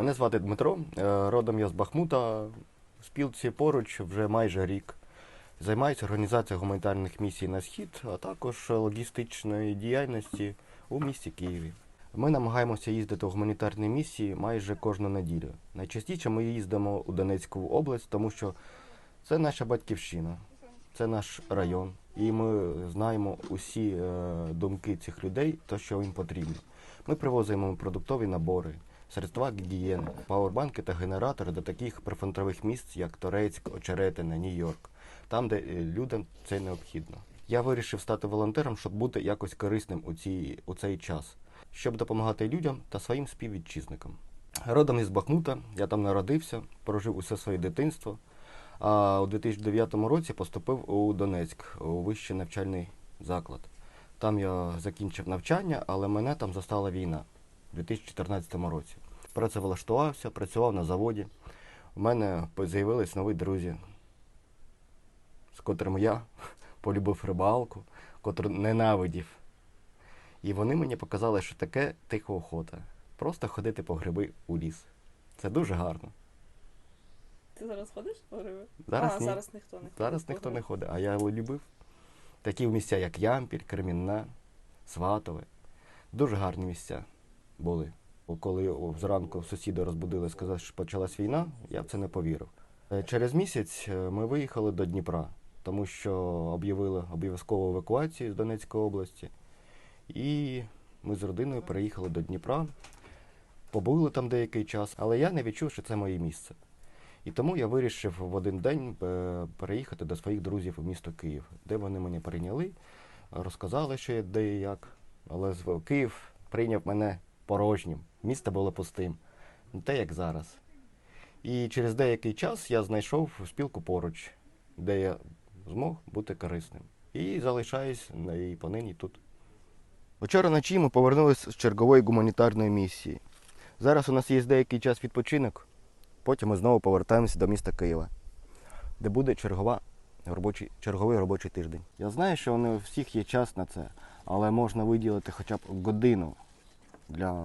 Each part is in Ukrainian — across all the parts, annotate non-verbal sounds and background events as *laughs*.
Мене звати Дмитро, е, родом я з Бахмута. В спілці поруч вже майже рік. Займаюся організацією гуманітарних місій на схід, а також логістичної діяльності у місті Києві. Ми намагаємося їздити в гуманітарні місії майже кожну неділю. Найчастіше ми їздимо у Донецьку область, тому що це наша батьківщина, це наш район, і ми знаємо усі е, думки цих людей, то що їм потрібно. Ми привозимо продуктові набори, средства гігієни, пауербанки та генератори до таких прифронтових місць, як Торецьк, Очеретине, Нью-Йорк, там, де е, людям це необхідно. Я вирішив стати волонтером, щоб бути якось корисним у, ці, у цей час, щоб допомагати людям та своїм співвітчизникам. Родом із Бахмута, я там народився, прожив усе своє дитинство. А у 2009 році поступив у Донецьк у вищий навчальний заклад. Там я закінчив навчання, але мене там застала війна у 2014 році. Працевлаштувався, працював на заводі. У мене з'явились нові друзі, з котрими я *laughs* полюбив рибалку, котру ненавидів. І вони мені показали, що таке тиха охота. Просто ходити по гриби у ліс. Це дуже гарно. Ти зараз ходиш по гриби? Зараз а, ні. зараз ніхто не ходить. Зараз ніхто не ходить, а я його любив. Такі місця, як Ямпіль, Кремінна, Сватове. Дуже гарні місця були. Коли зранку сусіди розбудили, сказали, що почалась війна, я в це не повірив. Е, Через місяць е, ми виїхали до Дніпра, тому що об'явили обов'язкову евакуацію з Донецької області. І ми з родиною переїхали до Дніпра, побули там деякий час, але я не відчув, що це моє місце. І тому я вирішив в один день е, переїхати до своїх друзів у місто Київ, де вони мене прийняли, розказали, що я де і як. Але Київ прийняв мене порожнім. Місто було пустим. Не те, як зараз. І через деякий час я знайшов спілку поруч, де я змог бути корисним. І залишаюсь на- і понині тут. Вчора вночі ми повернулися з чергової гуманітарної місії. Зараз у нас є деякий час відпочинок. Потім ми знову повертаємося до міста Києва, де буде чергова робочий, черговий робочий тиждень. Я знаю, що у всіх є час на це, але можна виділити хоча б годину для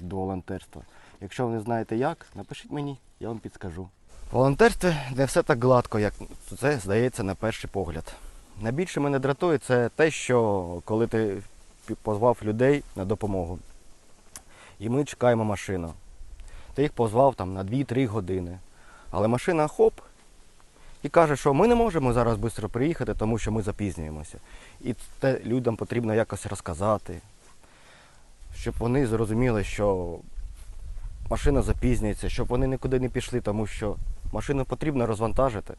до волонтерства. Якщо ви не знаєте як, напишіть мені, я вам підскажу. Волонтерство не все так гладко, як це здається на перший погляд. Найбільше мене дратує це те, що коли ти позвав людей на допомогу, і ми чекаємо машину. Ти їх позвав там на 2-3 години. Але машина хоп і каже, що ми не можемо зараз швидко приїхати, тому що ми запізнюємося. І це людям потрібно якось розказати, щоб вони зрозуміли, що машина запізнюється, щоб вони нікуди не пішли, тому що машину потрібно розвантажити.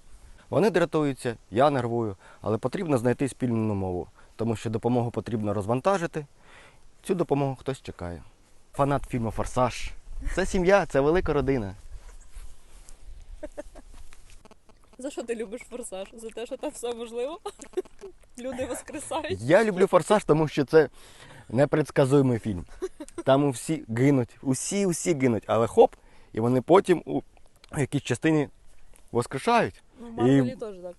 Вони дратуються, я нервую, але потрібно знайти спільну мову, тому що допомогу потрібно розвантажити. Цю допомогу хтось чекає. Фанат фільму Форсаж. Це сім'я, це велика родина. За що ти любиш форсаж? За те, що там все можливо? Люди воскресають. Я люблю форсаж, тому що це непредсказуємий фільм. Там всі гинуть, усі, усі гинуть, але хоп, і вони потім у якійсь частині воскрешають. Ну, Марвелі теж так.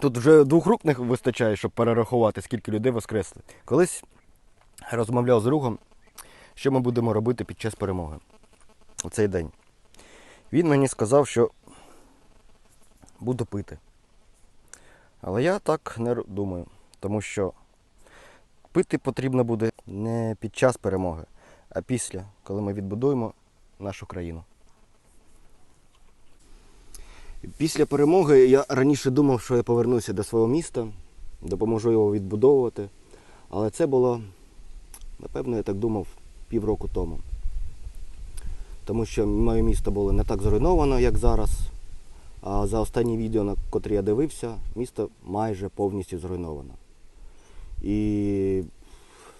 Тут вже двох рук не вистачає, щоб перерахувати, скільки людей воскресли. Колись розмовляв з другом, що ми будемо робити під час перемоги у цей день. Він мені сказав, що буду пити. Але я так не думаю, тому що пити потрібно буде не під час перемоги, а після, коли ми відбудуємо нашу країну. Після перемоги я раніше думав, що я повернуся до свого міста, допоможу його відбудовувати. Але це було, напевно, я так думав, півроку тому. Тому що моє місто було не так зруйновано, як зараз. А за останні відео, на котрі я дивився, місто майже повністю зруйновано. І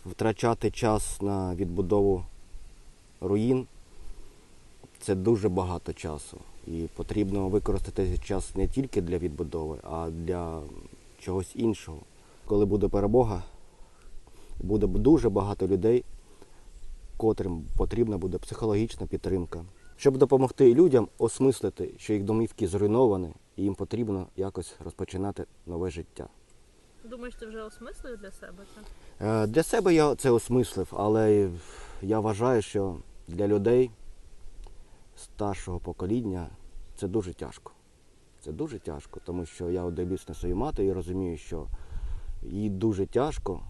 втрачати час на відбудову руїн це дуже багато часу. І потрібно використати час не тільки для відбудови, а для чогось іншого. Коли буде перемога, буде дуже багато людей, котрим потрібна буде психологічна підтримка. Щоб допомогти людям осмислити, що їх домівки зруйновані, і їм потрібно якось розпочинати нове життя. Думаєш, ти вже осмислив для себе це? Е, Для себе я це осмислив, але я вважаю, що для людей старшого покоління це дуже тяжко. Це дуже тяжко, тому що я дивлюсь на свою мати і розумію, що їй дуже тяжко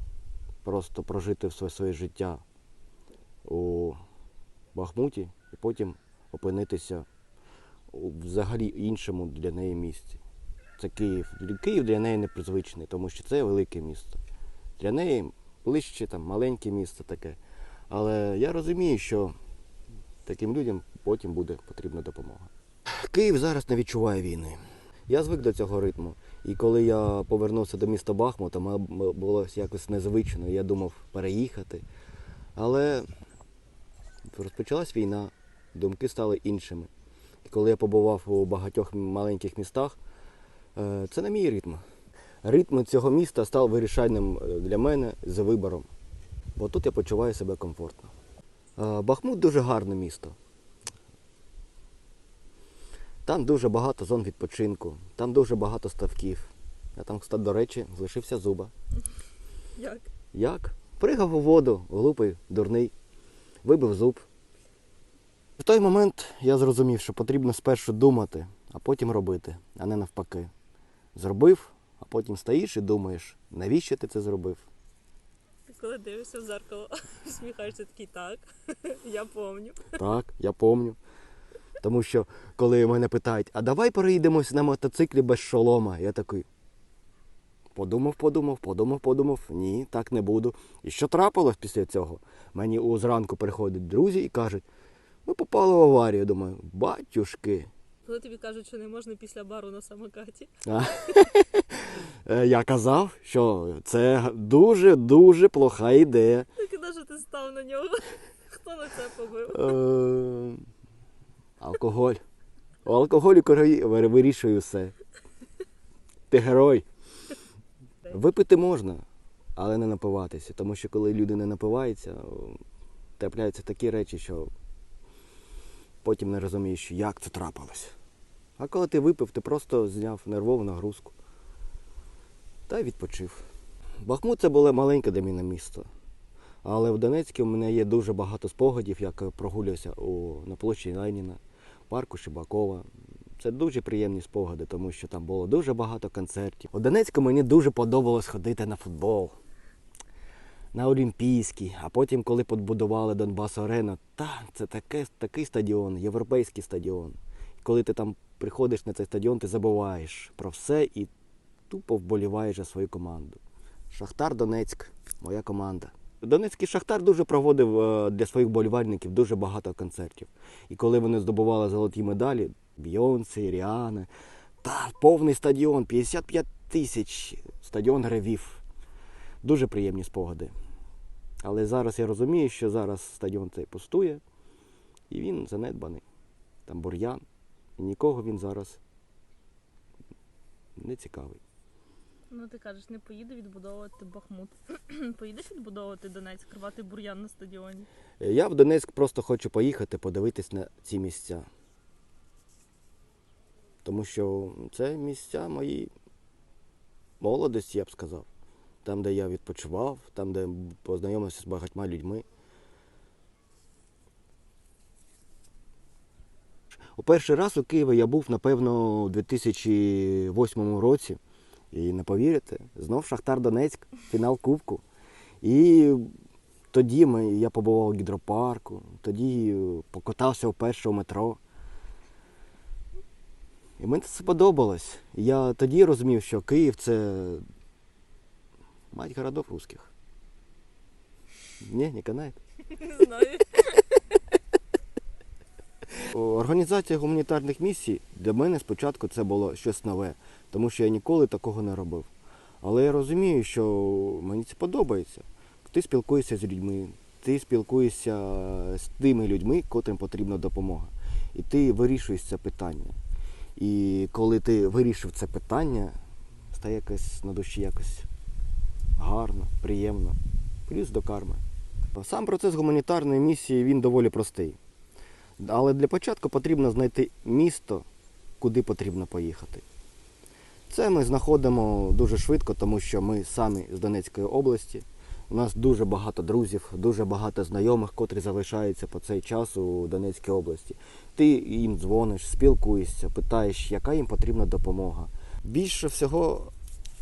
просто прожити все своє життя у Бахмуті і потім опинитися взагалі іншому для неї місці. Це Київ. Київ для неї непризвичний, тому що це велике місто. Для неї ближче там маленьке місто таке. Але я розумію, що таким людям потім буде потрібна допомога. Київ зараз не відчуває війни. Я звик до цього ритму. І коли я повернувся до міста Бахмута, було якось незвично. Я думав переїхати. Але розпочалась війна, думки стали іншими. І коли я побував у багатьох маленьких містах, е, це не мій ритм. Ритм цього міста став вирішальним е, для мене за вибором. Бо тут я почуваю себе комфортно. Е, Бахмут дуже гарне місто. Там дуже багато зон відпочинку, там дуже багато ставків. Я там, кстати, до речі, залишився зуба. Як? Як? Пригав у воду, глупий, дурний, вибив зуб. В той момент я зрозумів, що потрібно спершу думати, а потім робити, а не навпаки. Зробив, а потім стоїш і думаєш, навіщо ти це зробив? Ти коли дивишся в зеркало, *laughs* всміхаєшся такий так. *laughs* Я помню. Так, я помню. Тому що коли мене питають, а давай переїдемось на мотоциклі без шолома, я такий. Подумав, подумав, подумав, подумав. Ні, так не буду. І що трапилось після цього? Мені зранку приходять друзі і кажуть, ми попали в аварію. Думаю, батюшки. Коли тобі кажуть, що не можна після бару на самокаті. Е, Я казав, що це дуже-дуже плоха ідея. Так і що ти став на нього. Хто на це побив? Е, Алкоголь. У алкоголі вирішує все. Ти герой. Випити можна, але не напиватися. Тому що коли люди не напиваються, трапляються такі речі, що потім не розумієш, як це трапилось. А коли ти випив, ти просто зняв нервову нагрузку та відпочив. Бахмут це було маленьке для мене місто. Але в Донецьку у мене є дуже багато спогадів, як я прогулювався у, на площі Леніна, парку Шибакова. Це дуже приємні спогади, тому що там було дуже багато концертів. У Донецьку мені дуже подобалось ходити на футбол, на Олімпійський, а потім, коли побудували Донбас Арена, та це таке, такий стадіон, європейський стадіон. І коли ти там приходиш на цей стадіон, ти забуваєш про все і тупо вболіваєш за свою команду. Шахтар Донецьк, моя команда. Донецький Шахтар дуже проводив е, для своїх болівальників дуже багато концертів. І коли вони здобували золоті медалі, Бйонсе, Ріана, та повний стадіон, 55 тисяч, стадіон ревів. Дуже приємні спогади. Але зараз я розумію, що зараз стадіон цей пустує, і він занедбаний. Там бур'ян, і нікого він зараз не цікавий. Ну ти кажеш, не поїде відбудовувати Бахмут. *clears throat* Поїдеш відбудовувати Донецьк, рвати бур'ян на стадіоні. Е, Я в Донецьк просто хочу поїхати, подивитись на ці місця. Тому що це місця мої молодості, я б сказав. Там, де я відпочивав, там, де познайомився з багатьма людьми. У перший раз у Києві я був, напевно, у 2008 році. І не повірите, знов Шахтар Донецьк, фінал Кубку. І тоді ми, я побував у гідропарку, тоді покатався вперше у метро. І мені це сподобалось. Я тоді розумів, що Київ це мать городов русських. Ні, не канає. Не знаю. Організація гуманітарних місій для мене спочатку це було щось нове, тому що я ніколи такого не робив. Але я розумію, що мені це подобається. Ти спілкуєшся з людьми, ти спілкуєшся з тими людьми, котрим потрібна допомога. І ти вирішуєш це питання. І коли ти вирішив це питання, стає якось на душі якось гарно, приємно. Плюс до карми. Сам процес гуманітарної місії він доволі простий. Але для початку потрібно знайти місто, куди потрібно поїхати. Це ми знаходимо дуже швидко, тому що ми самі з Донецької області. У нас дуже багато друзів, дуже багато знайомих, котрі залишаються по цей час у Донецькій області. Ти їм дзвониш, спілкуєшся, питаєш, яка їм потрібна допомога. Більше всього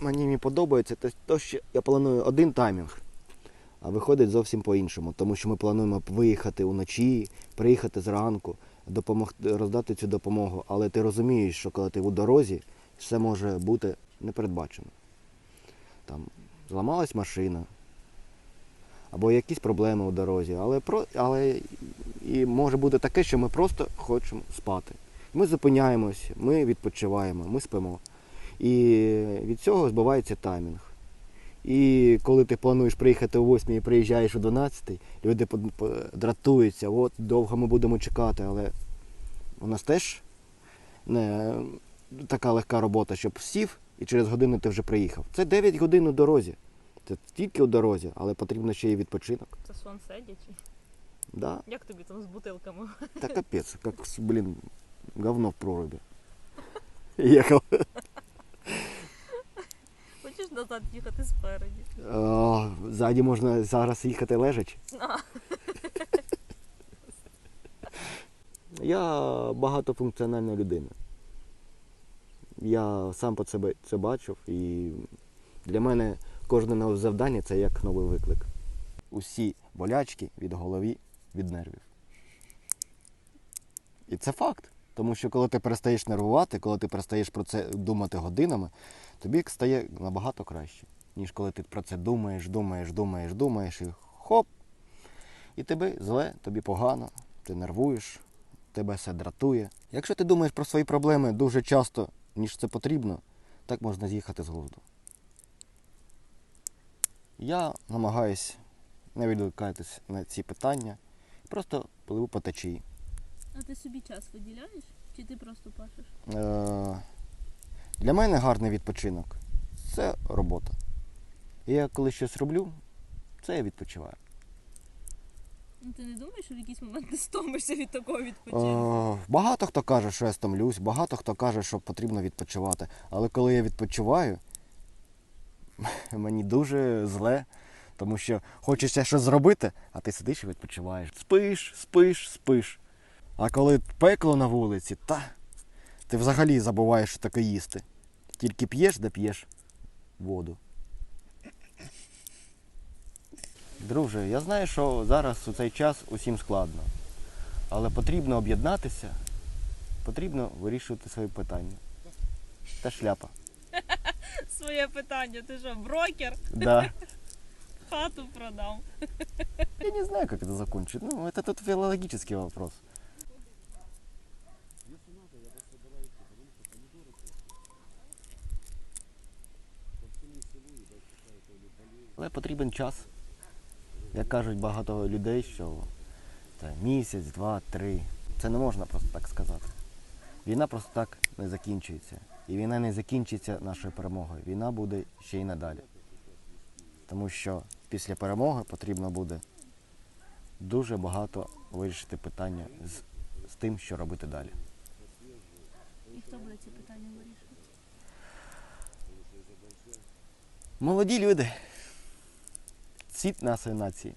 мені мені подобається те, що я планую один таймінг, а виходить зовсім по-іншому, тому що ми плануємо виїхати уночі, приїхати зранку, допомогти роздати цю допомогу. Але ти розумієш, що коли ти у дорозі, все може бути непередбачено. Там зламалась машина, або якісь проблеми у дорозі, але, але і може бути таке, що ми просто хочемо спати. Ми зупиняємось, ми відпочиваємо, ми спимо. І від цього збивається таймінг. І коли ти плануєш приїхати о 8 і приїжджаєш о 12, люди дратуються, от довго ми будемо чекати, але у нас теж не така легка робота, щоб сів і через годину ти вже приїхав. Це 9 годин у дорозі. Це тільки у дорозі, але потрібно ще й відпочинок. Це сон сидячи. Да, Як тобі там з бутилками? та капець, як, блін, говно в прорубі. Їхав. Назад їхати спереді? О, Ззаді можна зараз їхати лежачи. А. *laughs* Я багатофункціональна людина. Я сам по себе це бачив, і для мене кожне нове завдання це як новий виклик. Усі болячки від голові, від нервів. І це факт. Тому що коли ти перестаєш нервувати, коли ти перестаєш про це думати годинами, тобі стає набагато краще, ніж коли ти про це думаєш, думаєш, думаєш, думаєш і хоп. І тобі зле, тобі погано, ти нервуєш, тебе все дратує. Якщо ти думаєш про свої проблеми дуже часто, ніж це потрібно, так можна з'їхати з глузду. Я намагаюсь не відволікатись на ці питання, просто пливу по течії. А ти собі час виділяєш? Чи ти просто пашеш? Е, Для мене гарний відпочинок це робота. І я коли щось роблю, це я відпочиваю. Ну ти не думаєш, що в якийсь момент ти стомишся від такого відпочинку? Е, Багато хто каже, що я стомлюсь, багато хто каже, що потрібно відпочивати. Але коли я відпочиваю, *laughs* мені дуже зле, тому що хочеться щось зробити, а ти сидиш і відпочиваєш. Спиш, спиш, спиш. А коли пекло на вулиці, та ти взагалі забуваєш що таке їсти. Тільки п'єш, да п'єш воду. Друже, я знаю, що зараз у цей час усім складно. Але потрібно об'єднатися, потрібно вирішувати свої питання. Та шляпа. *laughs* Своє питання, ти що, брокер? Да. Хату продав. Я не знаю, как это закончить. Ну, это тут филологический вопрос. Але потрібен час. Як кажуть багато людей, що це місяць, два, три. Це не можна просто так сказати. Війна просто так не закінчується. І війна не закінчиться нашою перемогою. Війна буде ще й надалі. Тому що після перемоги потрібно буде дуже багато вирішити питання з, з тим, що робити далі. І хто буде ці питання вирішувати? Молоді люди, цвіт нашої нації.